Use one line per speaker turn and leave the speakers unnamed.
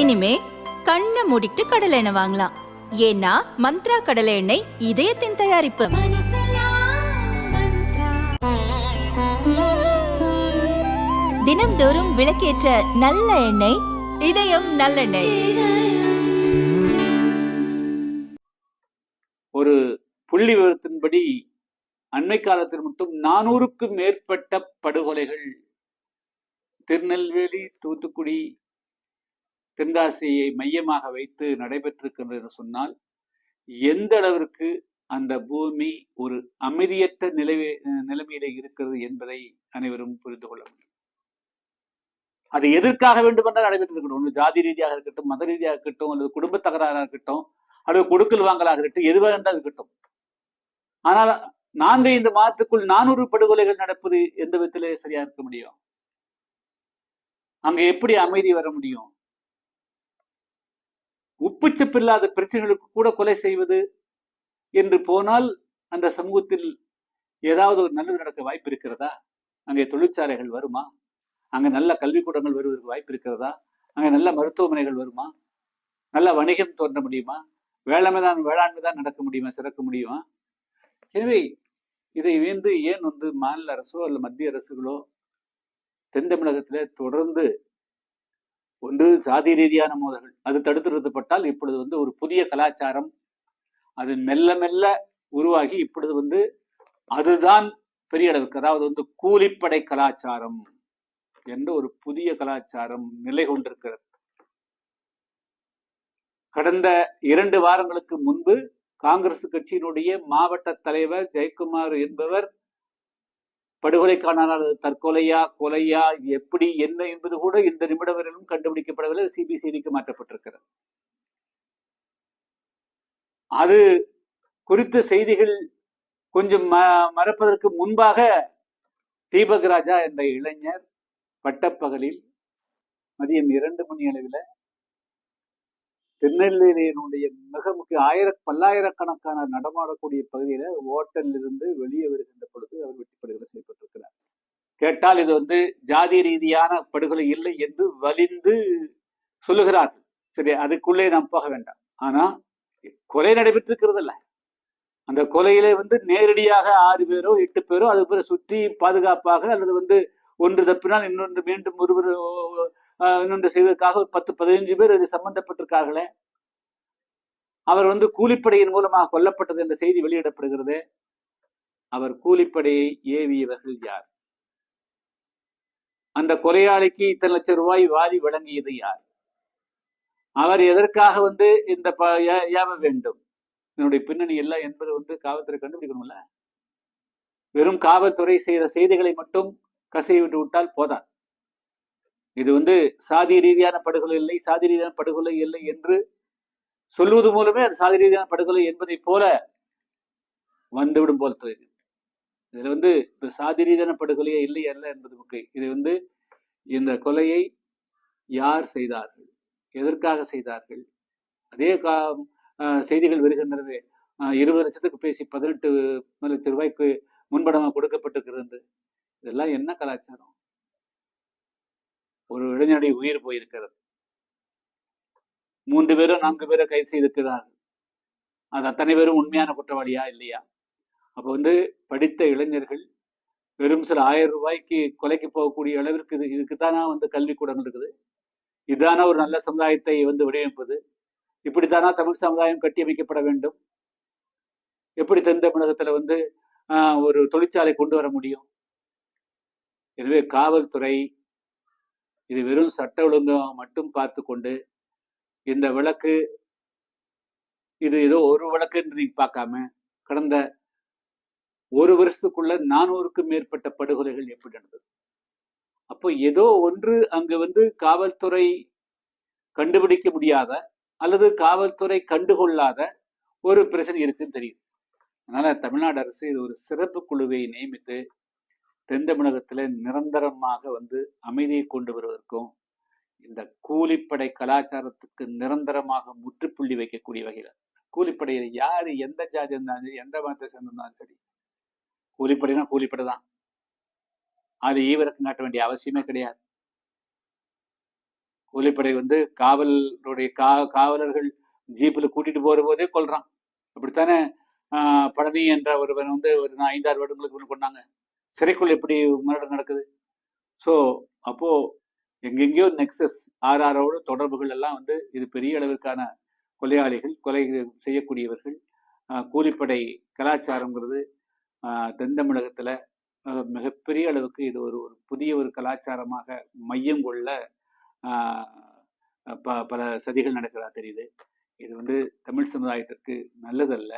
இனிமே கண்ணை மூடிட்டு கடலை எண்ணெய் வாங்கலாம். ஏன்னா மந்த்ரா கடலை எண்ணெய் இதயத்தின் தயாரிப்பு. தினம்தோறும் விளக்கேற்ற நல்ல எண்ணெய் இதயம் நல்லெண்ணெய்.
ஒரு புள்ளி விவரத்தின்படி அண்மை காலத்தில் மட்டும் நானூறுக்கும் மேற்பட்ட படுகொலைகள். திருநெல்வேலி தூத்துக்குடி தென்காசியை மையமாக வைத்து நடைபெற்றிருக்கின்றது என்று சொன்னால் எந்த அளவிற்கு அந்த பூமி ஒரு அமைதியற்ற நிலை நிலைமையில இருக்கிறது என்பதை அனைவரும் புரிந்து கொள்ள முடியும். அது எதற்காக வேண்டுமென்றால் நடைபெற்றிருக்கட்டும். ஒன்று ஜாதி ரீதியாக இருக்கட்டும் மத ரீதியாக இருக்கட்டும் அல்லது குடும்ப தகராறாக இருக்கட்டும் அல்லது கொடுக்கல் வாங்கலாக இருக்கட்டும் எதுவாக இருந்தால் இருக்கட்டும். ஆனால் நான்கு ஐந்து மாதத்துக்குள் நானூறு படுகொலைகள் நடப்பது எந்த விதத்திலே சரியா இருக்க முடியும்? அங்க எப்படி அமைதி வர முடியும்? உப்புச்சப்பில்லாத பிரச்சனைகளுக்கு கூட கொலை செய்வது என்று போனால் அந்த சமூகத்தில் ஏதாவது ஒரு நல்லது நடக்க வாய்ப்பு இருக்கிறதா? அங்கே தொழிற்சாலைகள் வருமா? அங்கே நல்ல கல்விக்கூடங்கள் வருவதற்கு வாய்ப்பு இருக்கிறதா? அங்கே நல்ல மருத்துவமனைகள் வருமா? நல்ல வணிகம் தோன்ற முடியுமா? வேளாண்மை தான் வேளாண்மை தான் நடக்க முடியுமா? சிறக்க முடியுமா? எனவே இதை வேந்து ஏன் வந்து மாநில அரசோ அல்ல மத்திய அரசுகளோ தென் தமிழகத்தில் தொடர்ந்து ஒன்று சாதி ரீதியான மோதல்கள். அது தடுத்து நிறுத்தப்பட்டால் இப்பொழுது வந்து ஒரு புதிய கலாச்சாரம் அது மெல்ல மெல்ல உருவாகி இப்பொழுது வந்து அதுதான் பெரிய அளவுக்கு அதாவது வந்து கூலிப்படை கலாச்சாரம் என்ற ஒரு புதிய கலாச்சாரம் நிலை கொண்டிருக்கிறது. கடந்த இரண்டு வாரங்களுக்கு முன்பு காங்கிரஸ் கட்சியினுடைய மாவட்ட தலைவர் ஜெயக்குமார் என்பவர் படுகொலைக்கான தற்கொலையா கொலையா எப்படி என்ன என்பது கூட இந்த நிமிடம் வரையிலும் கண்டுபிடிக்கப்படவில்லை சிபிசிடிக்கு மாற்றப்பட்டிருக்கிறது. அது குறித்த செய்திகள் கொஞ்சம் ம மறப்பதற்கு முன்பாக தீபக் ராஜா என்ற இளைஞர் பட்டப்பகலில் மதியம் இரண்டு மணி அளவில் திருநெல்வேலியினுடைய மிக முக்கிய ஆயிர பல்லாயிரக்கணக்கான நடமாடக்கூடிய பகுதியில ஓட்டலில் இருந்து வெளியே வருகின்ற பொழுது அவர் கேட்டால் இது வந்து ஜாதி ரீதியான படுகொலை இல்லை என்று வலிந்து சொல்லுகிறார்கள். சரி அதுக்குள்ளே நாம் போக வேண்டாம். ஆனா கொலை நடைபெற்றிருக்கிறதில்ல. அந்த கொலையிலே வந்து நேரடியாக ஆறு பேரோ எட்டு பேரோ அது பிறகு சுற்றி பாதுகாப்பாக அல்லது வந்து ஒன்று தப்பினால் இன்னொன்று மீண்டும் ஒருவர் இன்னொன்று செய்வதற்காக ஒரு பத்து பதினைஞ்சு பேர் இது சம்பந்தப்பட்டிருக்கார்களே. அவர் வந்து கூலிப்படையின் மூலமாக கொல்லப்பட்டது என்ற செய்தி வெளியிடப்படுகிறது. அவர் கூலிப்படையை ஏவியவர்கள் யார்? அந்த கொலையாளிக்கு இத்தனை லட்சம் ரூபாய் வாரி வழங்கியது யார்? அவர் எதற்காக வந்து இந்த ஏவ வேண்டும்? இதனுடைய பின்னணி எல்லாம் என்பது வந்து காவல்துறை கண்டுபிடிக்கணும்ல? வெறும் காவல்துறை செய்த செய்திகளை மட்டும் கசையை விட்டு விட்டால் போதாது. இது வந்து சாதி ரீதியான படுகொலை இல்லை சாதி ரீதியான படுகொலை இல்லை என்று சொல்லுவது மூலமே அது சாதி ரீதியான படுகொலை என்பதை போல வந்துவிடும் போல் தெரியுது இதில் வந்து இந்த சாதிரீதன படுகொலையே இல்லை அல்ல என்பது முக்கிய இது வந்து இந்த கொலையை யார் செய்தார்கள்? எதற்காக செய்தார்கள்? அதே கா செய்திகள் வருகின்றது. இருபது லட்சத்துக்கு பேசி பதினெட்டு லட்சம் ரூபாய்க்கு முன்படமாக கொடுக்கப்பட்டிருக்கிறது. இதெல்லாம் என்ன கலாச்சாரம்? ஒரு இளைஞனுடைய உயிர் போயிருக்கிறது. மூன்று பேரும் நான்கு பேரோ கைது செய்திருக்கிறார்கள். அது அத்தனை பேரும் உண்மையான குற்றவாளியா? இல்லையா? அப்போ வந்து படித்த இளைஞர்கள் வெறும் சில ஆயிரம் ரூபாய்க்கு கொலைக்கு போகக்கூடிய அளவிற்கு இது இதுக்குத்தானா வந்து கல்விக்கூடம் இருக்குது? இதுதானா ஒரு நல்ல சமுதாயத்தை வந்து வடிவமைப்பது? இப்படித்தானா தமிழ் சமுதாயம் கட்டியமைக்கப்பட வேண்டும்? எப்படி தென் தமிழகத்தில் வந்து ஒரு தொழிற்சாலை கொண்டு வர முடியும்? எனவே காவல்துறை இது வெறும் சட்ட ஒழுங்கம் மட்டும் பார்த்து கொண்டு இந்த விளக்கு இது ஏதோ ஒரு விளக்குன்னு நீங்க பார்க்காம கடந்த ஒரு வருஷத்துக்குள்ள நானூறுக்கும் மேற்பட்ட படுகொலைகள் எப்படி நடந்தது? அப்போ ஏதோ ஒன்று அங்கு வந்து காவல்துறை கண்டுபிடிக்க முடியாத அல்லது காவல்துறை கண்டுகொள்ளாத ஒரு பிரச்சனை இருக்குன்னு தெரியுது. அதனால தமிழ்நாடு அரசு இது ஒரு சிறப்பு குழுவை நியமித்து தென் தமிழகத்துல நிரந்தரமாக வந்து அமைதியை கொண்டு வருவதற்கும் இந்த கூலிப்படை கலாச்சாரத்துக்கு நிரந்தரமாக முற்றுப்புள்ளி வைக்கக்கூடிய வகையில் கூலிப்படையில் யார் எந்த ஜாதி இருந்தாலும் சரி எந்த மதத்தை சேர்ந்திருந்தாலும் சரி கூலிப்படினா கூலிப்படை தான் அது ஈவிரக்கம் காட்ட வேண்டிய அவசியமே கிடையாது. கூலிப்படை வந்து காவலருடைய கா காவலர்கள் ஜீப்பில் கூட்டிட்டு போற போதே கொல்றான். அப்படித்தானே பழனி என்ற ஒருவன் வந்து ஒரு ஐந்தாறு வருடங்களுக்கு முன்ன கொண்டாங்க சிறைக்குள் எப்படி மரணம் நடக்குது? ஸோ அப்போ எங்கெங்கேயோ நெக்ஸஸ் ஆர்ஆரோட தொடர்புகள் எல்லாம் வந்து இது பெரிய அளவிற்கான கொலையாளிகள் கொலை செய்யக்கூடியவர்கள் கூலிப்படை கலாச்சாரங்கிறது தென் தமிழகத்துல மிகப்பெரிய அளவுக்கு இது ஒரு ஒரு புதிய ஒரு கலாச்சாரமாக மையம் கொள்ள ப பல சதிகள் நடக்கிறதா தெரியுது. இது வந்து தமிழ் சமுதாயத்திற்கு நல்லதல்ல.